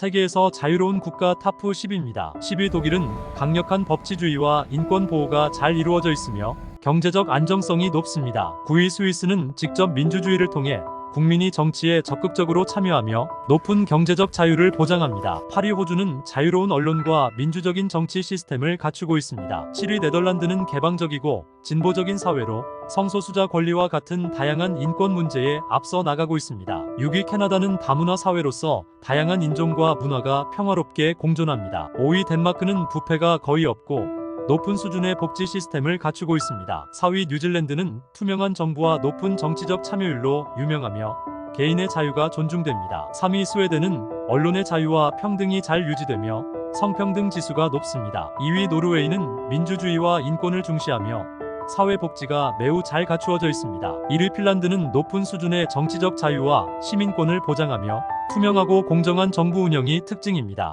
세계에서 자유로운 국가 탑 10입니다. 10위 독일은 강력한 법치주의와 인권 보호가 잘 이루어져 있으며 경제적 안정성이 높습니다. 9위 스위스는 직접 민주주의를 통해 국민이 정치에 적극적으로 참여하며 높은 경제적 자유를 보장합니다. 8위 호주는 자유로운 언론과 민주적인 정치 시스템을 갖추고 있습니다. 7위 네덜란드는 개방적이고 진보적인 사회로 성소수자 권리와 같은 다양한 인권 문제에 앞서 나가고 있습니다. 6위 캐나다는 다문화 사회로서 다양한 인종과 문화가 평화롭게 공존합니다. 5위 덴마크는 부패가 거의 없고 높은 수준의 복지 시스템을 갖추고 있습니다. 4위 뉴질랜드는 투명한 정부와 높은 정치적 참여율로 유명하며 개인의 자유가 존중됩니다. 3위 스웨덴은 언론의 자유와 평등이 잘 유지되며 성평등 지수가 높습니다. 2위 노르웨이는 민주주의와 인권을 중시하며 사회 복지가 매우 잘 갖추어져 있습니다. 1위 핀란드는 높은 수준의 정치적 자유와 시민권을 보장하며 투명하고 공정한 정부 운영이 특징입니다.